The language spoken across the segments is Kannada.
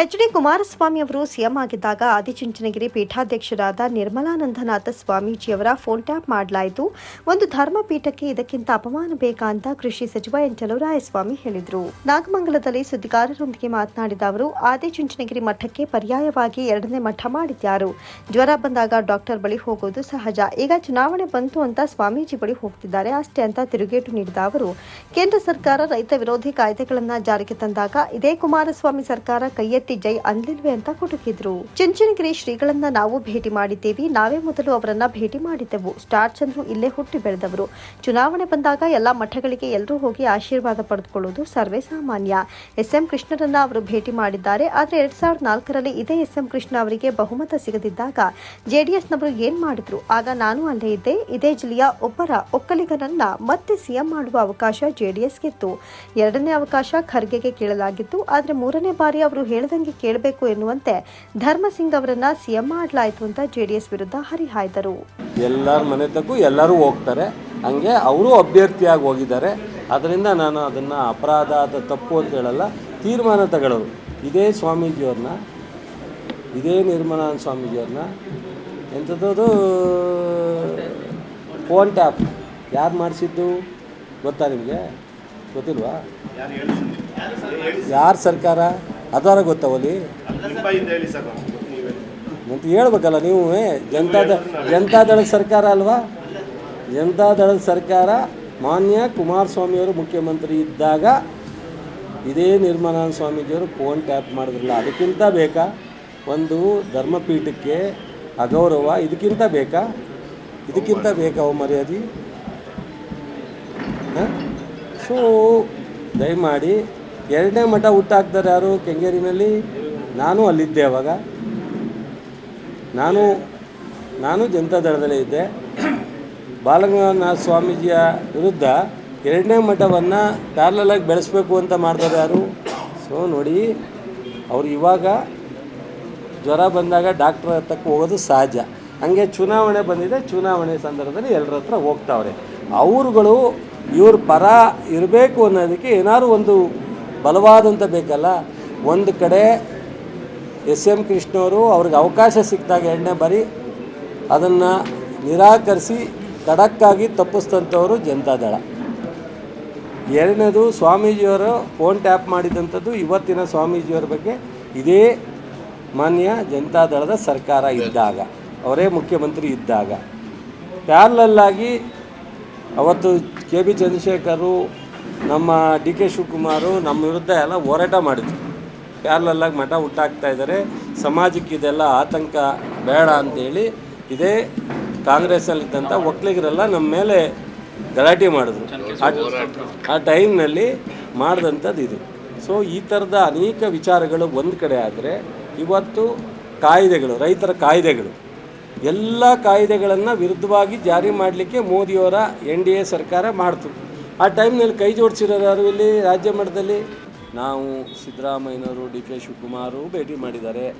ಎಚ್ ಡಿ ಕುಮಾರಸ್ವಾಮಿ ಅವರು ಸಿಎಂ ಆಗಿದ್ದಾಗ ಆದಿಚುಂಚನಗಿರಿ ಪೀಠಾಧ್ಯಕ್ಷರಾದ ನಿರ್ಮಲಾನಂದನಾಥ ಸ್ವಾಮೀಜಿಯವರ ಫೋನ್ ಟ್ಯಾಪ್ ಮಾಡಲಾಯಿತು. ಒಂದು ಧರ್ಮ ಪೀಠಕ್ಕೆ ಇದಕ್ಕಿಂತ ಅಪಮಾನ ಬೇಕಾ ಅಂತ ಕೃಷಿ ಸಚಿವ ಎನ್ ಚಲುವರಾಯಸ್ವಾಮಿ ಹೇಳಿದರು. ನಾಗಮಂಗಲದಲ್ಲಿ ಸುದ್ದಿಗಾರರೊಂದಿಗೆ ಮಾತನಾಡಿದ ಅವರು, ಆದಿಚುಂಚನಗಿರಿ ಮಠಕ್ಕೆ ಪರ್ಯಾಯವಾಗಿ ಎರಡನೇ ಮಠ ಮಾಡಿದ್ಯಾರು. ಜ್ವರ ಬಂದಾಗ ಡಾಕ್ಟರ್ ಬಳಿ ಹೋಗೋದು ಸಹಜ. ಈಗ ಚುನಾವಣೆ ಬಂತು ಅಂತ ಸ್ವಾಮೀಜಿ ಬಳಿ ಹೋಗ್ತಿದ್ದಾರೆ. ಅಷ್ಟೇ ಅಂತ ತಿರುಗೇಟು ನೀಡಿದ ಅವರು, ಕೇಂದ್ರ ಸರ್ಕಾರ ರೈತ ವಿರೋಧಿ ಕಾಯ್ದೆಗಳನ್ನು ಜಾರಿಗೆ ತಂದಾಗ ಇದೇ ಕುಮಾರಸ್ವಾಮಿ ಸರ್ಕಾರ ಕೈ ಎತ್ತಿ ಜೈ ಅನ್ಲಿಲ್ವೇ ಅಂತ ಕುಟುಕಿದ್ರು. ಚಂಚನಗಿರಿ ಶ್ರೀಗಳನ್ನ ನಾವು ಭೇಟಿ ಮಾಡಿದ್ದೇವೆ. ನಾವೇ ಮೊದಲು ಅವರನ್ನ ಭೇಟಿ ಮಾಡಿದ್ದೆವು. ಸ್ಟಾರ್ ಚಂದ್ರು ಇಲ್ಲೇ ಹುಟ್ಟಿ ಬೆಳೆದವರು. ಚುನಾವಣೆ ಬಂದಾಗ ಎಲ್ಲ ಮಠಗಳಿಗೆ ಎಲ್ಲರೂ ಹೋಗಿ ಆಶೀರ್ವಾದ ಪಡೆದುಕೊಳ್ಳುವುದು ಸರ್ವೇ ಸಾಮಾನ್ಯ. ಎಸ್ ಎಂ ಕೃಷ್ಣರನ್ನ ಅವರು ಭೇಟಿ ಮಾಡಿದ್ದಾರೆ. ಆದ್ರೆ ಎರಡ್ ಸಾವಿರದ ನಾಲ್ಕರಲ್ಲಿ ಇದೇ ಎಸ್ ಎಂ ಕೃಷ್ಣ ಅವರಿಗೆ ಬಹುಮತ ಸಿಗದಿದ್ದಾಗ ಜೆಡಿಎಸ್ನವರು ಏನ್ ಮಾಡಿದ್ರು? ಆಗ ನಾನು ಅಲ್ಲೇ ಇದ್ದೆ. ಇದೇ ಜಿಲ್ಲೆಯ ಒಬ್ಬರ ಒಕ್ಕಲಿಗರನ್ನ ಮತ್ತೆ ಸಿಎಂ ಮಾಡುವ ಅವಕಾಶ ಜೆಡಿಎಸ್ ಗೆತ್ತು ಎರಡನೇ ಅವಕಾಶ ಖರ್ಗೆಗೆ ಕೇಳಲಾಗಿತ್ತು. ಆದ್ರೆ ಮೂರನೇ ಬಾರಿ ಅವರು ಹೇಳ್ದಂಗೆ ಕೇಳಬೇಕು ಎನ್ನುವಂತೆ ಧರ್ಮಸಿಂಗ್ ಅವರನ್ನ ಸಿಎಂ ಮಾಡಲಾಯಿತು ಅಂತ ಜೆಡಿಎಸ್ ವಿರುದ್ಧ ಹರಿಹಾಯ್ದರು. ಎಲ್ಲರ ಮನೆ ತಕ್ಕೂ ಎಲ್ಲರೂ ಹೋಗ್ತಾರೆ. ಹಂಗೆ ಅವರು ಅಭ್ಯರ್ಥಿಯಾಗಿ ಹೋಗಿದ್ದಾರೆ. ಅದರಿಂದ ನಾನು ಅದನ್ನು ಅಪರಾಧ ಅಥವಾ ತಪ್ಪು ಅಂತ ಹೇಳಲ್ಲ, ತೀರ್ಮಾನ ತಗೊಳ್ಳೋರು. ಇದೇ ಸ್ವಾಮೀಜಿಯವ್ರನ್ನ, ಇದೇ ನಿರ್ಮಲಾನಂದ ಸ್ವಾಮೀಜಿಯವ್ರನ್ನ. ಎಂಥದ್ದು ಫೋನ್ ಟ್ಯಾಪ್ ಯಾರು ಮಾಡಿಸಿದ್ದು ಗೊತ್ತಾ ನಿಮಗೆ? ಗೊತ್ತಿಲ್ವಾ? ಯಾರು ಸರ್ಕಾರ? ಅದಾರ ಗೊತ್ತಾವಲ್ಲಿ ಅಂತ ಹೇಳ್ಬೇಕಲ್ಲ ನೀವು ಜನತಾದ ಜನತಾದಳದ ಸರ್ಕಾರ ಅಲ್ವಾ? ಜನತಾದಳದ ಸರ್ಕಾರ ಮಾನ್ಯ ಕುಮಾರಸ್ವಾಮಿಯವರು ಮುಖ್ಯಮಂತ್ರಿ ಇದ್ದಾಗ ಇದೇ ನಿರ್ಮಲಾನಂದ ಸ್ವಾಮೀಜಿಯವರು ಫೋನ್ ಟ್ಯಾಪ್ ಮಾಡಿದ್ರಲ್ಲ, ಅದಕ್ಕಿಂತ ಬೇಕಾ? ಒಂದು ಧರ್ಮಪೀಠಕ್ಕೆ ಅಗೌರವ, ಇದಕ್ಕಿಂತ ಬೇಕಾ? ಇದಕ್ಕಿಂತ ಬೇಕಾ ಅವು ಮರ್ಯಾದೆ? ಸೊ, ದಯಮಾಡಿ ಎರಡನೇ ಮಠ ಹುಟ್ಟಾಕ್ತಾರೆ ಯಾರು? ಕೆಂಗೇರಿನಲ್ಲಿ. ನಾನು ಅಲ್ಲಿದ್ದೆ ಅವಾಗ. ನಾನು ನಾನು ಜನತಾ ದಳದಲ್ಲೇ ಇದ್ದೆ. ಬಾಲಗಂಗಾನಾಥ ಸ್ವಾಮೀಜಿಯ ವಿರುದ್ಧ ಎರಡನೇ ಮಠವನ್ನು ಪ್ಯಾರಲಾಗಿ ಬೆಳೆಸಬೇಕು ಅಂತ ಮಾಡ್ತಾರೆ ಯಾರು? ಸೊ, ನೋಡಿ, ಅವ್ರು ಇವಾಗ ಜ್ವರ ಬಂದಾಗ ಡಾಕ್ಟ್ರ್ ಹತ್ತಕ್ಕೆ ಹೋಗೋದು ಸಹಜ. ಹಂಗೆ ಚುನಾವಣೆ ಬಂದಿದೆ. ಚುನಾವಣೆ ಸಂದರ್ಭದಲ್ಲಿ ಎಲ್ಲರ ಹತ್ರ ಹೋಗ್ತಾವ್ರೆ. ಅವರುಗಳು ಇವ್ರ ಪರ ಇರಬೇಕು ಅನ್ನೋದಕ್ಕೆ ಏನಾದ್ರು ಒಂದು ಬಲವಾದಂಥ ಬೇಕಲ್ಲ. ಒಂದು ಕಡೆ ಎಸ್ ಎಂ ಕೃಷ್ಣವರು ಅವ್ರಿಗೆ ಅವಕಾಶ ಸಿಕ್ಕಿದಾಗ ಎರಡನೇ ಬಾರಿ ಅದನ್ನು ನಿರಾಕರಿಸಿ ಖಡಕ್ಕಾಗಿ ತಪ್ಪಿಸ್ತಂಥವರು ಜನತಾದಳ ಎರಡನೇದು ಸ್ವಾಮೀಜಿಯವರು ಫೋನ್ ಟ್ಯಾಪ್ ಮಾಡಿದಂಥದ್ದು ಇವತ್ತಿನ ಸ್ವಾಮೀಜಿಯವರ ಬಗ್ಗೆ ಇದೇ ಮಾನ್ಯ ಜನತಾದಳದ ಸರ್ಕಾರ ಇದ್ದಾಗ, ಅವರೇ ಮುಖ್ಯಮಂತ್ರಿ ಇದ್ದಾಗ. ಪ್ಯಾರ್ಲಲ್ಲಾಗಿ ಅವತ್ತು ಕೆ ಬಿ ಚಂದ್ರಶೇಖರು ನಮ್ಮ ಡಿ ಕೆ ಶಿವಕುಮಾರು ನಮ್ಮ ವಿರುದ್ಧ ಎಲ್ಲ ಹೋರಾಟ ಮಾಡಿದ್ರು. ಪ್ಯಾರ್ಲಲ್ಲಾಗಿ ಮಠ ಹುಟ್ಟಾಕ್ತಾ ಇದ್ದಾರೆ. ಸಮಾಜಕ್ಕೆ ಇದೆಲ್ಲ ಆತಂಕ ಬೇಡ ಅಂತೇಳಿ ಇದೇ ಕಾಂಗ್ರೆಸ್ಸಲ್ಲಿದ್ದಂಥ ಒಕ್ಕಲಿಗರೆಲ್ಲ ನಮ್ಮ ಮೇಲೆ ಗಲಾಟೆ ಮಾಡಿದ್ರು. ಆ- ಟೈಮ್ನಲ್ಲಿ ಮಾಡಿದಂಥದ್ದು ಇದು. ಸೊ ಈ ಥರದ ಅನೇಕ ವಿಚಾರಗಳು ಒಂದು ಕಡೆ ಆದರೆ ಇವತ್ತು ಕಾಯ್ದೆಗಳು, ರೈತರ ಕಾಯ್ದೆಗಳು, ಎಲ್ಲ ಕಾಯ್ದೆಗಳನ್ನು ವಿರುದ್ಧವಾಗಿ ಜಾರಿ ಮಾಡಲಿಕ್ಕೆ ಮೋದಿಯವರ ಎನ್ ಡಿ ಎ ಸರ್ಕಾರ ಮಾಡ್ತು. ಆ ಟೈಮ್ನಲ್ಲಿ ಕೈ ಜೋಡಿಸಿರೋರು ಇಲ್ಲಿ? ರಾಜ್ಯ ಮಟ್ಟದಲ್ಲಿ? ನಾವು ಸಿದ್ದರಾಮಯ್ಯನವರು, ಡಿ ಕೆ ಶಿವಕುಮಾರು ಭೇಟಿ ಮಾಡಿದ್ದಾರೆ.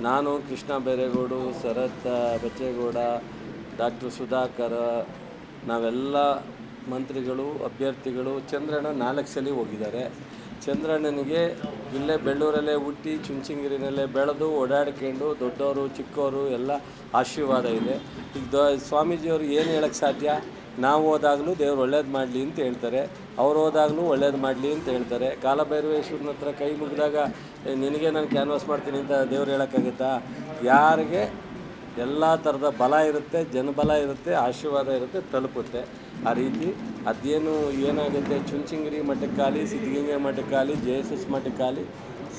ನಾನು ಕೃಷ್ಣ ಬೇರೆಗೌಡು, ಶರತ್ ಬಚ್ಚೇಗೌಡ, ಡಾಕ್ಟರ್ ಸುಧಾಕರ್, ನಾವೆಲ್ಲ ಮಂತ್ರಿಗಳು, ಅಭ್ಯರ್ಥಿಗಳು, ಚಂದ್ರಣ್ಣ ನಾಲ್ಕು ಸಲ ಹೋಗಿದ್ದಾರೆ. ಚಂದ್ರಣ್ಣನಿಗೆ ಇಲ್ಲೇ ಬೆಳ್ಳೂರಲ್ಲೇ ಹುಟ್ಟಿ ಚುಂಚನಗಿರಿನಲ್ಲೇ ಬೆಳೆದು ಓಡಾಡ್ಕೊಂಡು ದೊಡ್ಡವರು, ಚಿಕ್ಕವರು ಎಲ್ಲ ಆಶೀರ್ವಾದ ಇದೆ. ಈಗ ದ ಸ್ವಾಮೀಜಿಯವರು ಏನು ಹೇಳಕ್ಕೆ ಸಾಧ್ಯ? ನಾವು ಹೋದಾಗಲೂ ದೇವ್ರು ಒಳ್ಳೇದು ಮಾಡಲಿ ಅಂತ ಹೇಳ್ತಾರೆ. ಅವ್ರು ಹೋದಾಗಲೂ ಒಳ್ಳೇದು ಮಾಡಲಿ ಅಂತ ಹೇಳ್ತಾರೆ. ಕಾಲಭೈರವೇಶ್ವರನ ಹತ್ರ ಕೈ ಮುಗಿದಾಗ "ಏ, ನಿನಗೆ ನಾನು ಕ್ಯಾನ್ವಾಸ್ ಮಾಡ್ತೀನಿ ಅಂತ ದೇವ್ರು ಹೇಳೋಕ್ಕಾಗುತ್ತಾ? ಯಾರಿಗೆ ಎಲ್ಲ ಥರದ ಬಲ ಇರುತ್ತೆ ಜನಬಲ ಇರುತ್ತೆ ಆಶೀರ್ವಾದ ಇರುತ್ತೆ ತಲುಪುತ್ತೆ. ಆ ರೀತಿ ಅದೇನು ಏನಾಗುತ್ತೆ? ಚುಂಚಿಂಗಿರಿ ಮಠಕ್ಕಾಗಲಿ ಸಿದ್ಧಗಂಗೆ ಮಠಕ್ಕಾಗಲಿ ಜೆ ಎಸ್ ಎಸ್ ಮಠಕ್ಕಾಗಲಿ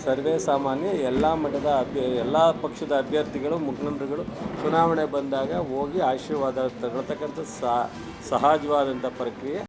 ಸರ್ವೇ ಸಾಮಾನ್ಯ ಎಲ್ಲ ಮಠದ ಅಭ್ಯ, ಎಲ್ಲ ಪಕ್ಷದ ಅಭ್ಯರ್ಥಿಗಳು, ಮುಖಂಡರುಗಳು ಚುನಾವಣೆ ಬಂದಾಗ ಹೋಗಿ ಆಶೀರ್ವಾದ ತಗೊಳ್ತಕ್ಕಂಥ ಸಹಜವಾದಂಥ ಪ್ರಕ್ರಿಯೆ.